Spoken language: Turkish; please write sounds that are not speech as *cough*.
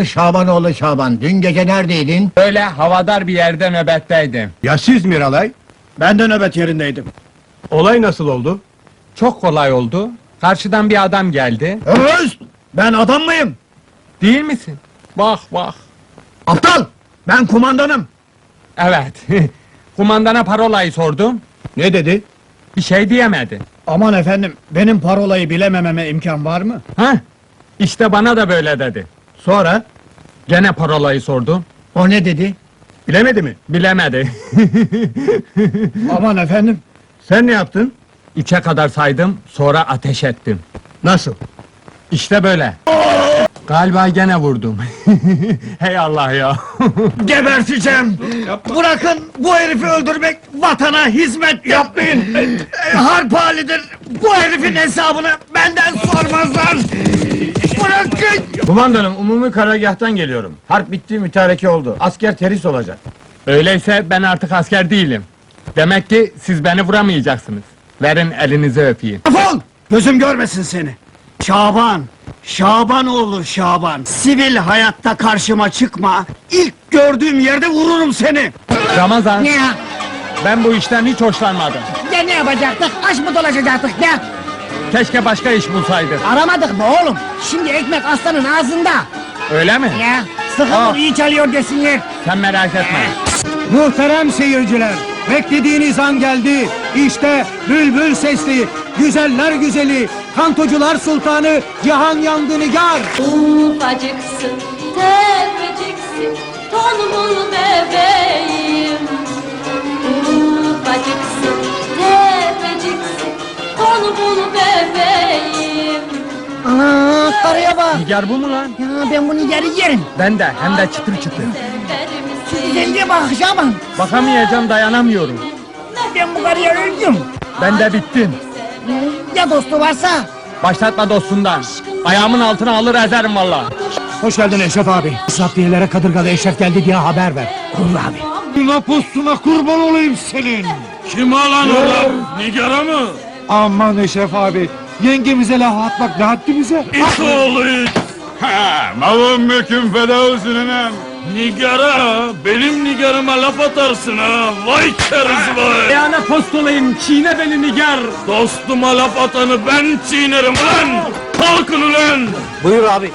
Şabanoğlu Şaban, dün gece neredeydin? Böyle havadar bir yerde nöbetteydim. Ya siz Miralay? Ben de nöbet yerindeydim. Olay nasıl oldu? Çok kolay oldu. Karşıdan bir adam geldi. Öz! Ben adam mıyım? Değil misin? Bak bak. Aptal! Ben kumandanım. Evet. *laughs* Kumandana parolayı sordum. Ne dedi? Bir şey diyemedi. Aman efendim, benim parolayı bilemememe imkan var mı? Ha? İşte bana da böyle dedi. Sonra? Gene parolayı sordum. O ne dedi? Bilemedi mi? Bilemedi. *laughs* Aman efendim, Sen ne yaptın? Üçe kadar saydım, sonra ateş ettim. Nasıl? İşte böyle. Galiba gene vurdum. *laughs* Hey Allah ya. *laughs* geberteceğim! Bırakın bu herifi öldürmek, vatana hizmet yapmayın! Harp halidir, bu herifin hesabını benden sormazlar! Bırakın! Kumandanım, umumi karargâhtan geliyorum. Harp bitti, mütareke oldu. Asker teris olacak. Öyleyse ben artık asker değilim. Demek ki siz beni vuramayacaksınız. Verin elinizi öpeyim. Defol! Gözüm görmesin seni! Şaban! Şaban oğlu Şaban! Sivil hayatta karşıma çıkma! İlk gördüğüm yerde vururum seni! Ramazan, Ne ya? ben bu işten hiç hoşlanmadım. Ya ne yapacaktık? Aş mı dolaşacaktık ne? Keşke başka iş bulsaydık. Aramadık mı oğlum? Şimdi ekmek aslanın ağzında. Öyle mi? Ya sıkı dur iyi çalıyor desinler. Sen merak etme. Muhterem seyirciler, beklediğiniz an geldi. İşte bülbül sesli, güzeller güzeli, kantocular sultanı Cihan Yandı Nigar. Ufacıksın, tepeciksin, tonumun bebeğim. Tonumun bebeğim. Ana karıya bak. Nigar bu mu lan? Ya ben bunu yeri yerim. Ben de, hem de çıtır çıtır. Güzelliğe bak Şaban. Bakamayacağım, dayanamıyorum. Ben bu karıya öldüm. Ben de bittim. Ya dostu varsa? Başlatma dostundan. Ayağımın altına alır ezerim valla. Hoş geldin Eşref abi. Sapliyelere kadırgalı Eşref geldi diye haber ver. Kur abi. Napustuna kurban olayım senin! Kim alan oğlum? Nigara mı? Aman Eşref abi, yengemize laf atmak ne haddimize? İt oğlu it! Ha, malum mülküm feda olsun enem. Nigara, benim nigarıma laf atarsın ha, vay keriz vay! Ayağına post olayım, çiğne beni Nigar. Dostuma laf atanı ben çiğnerim ulan! Kalkın ulan! Buyur abi.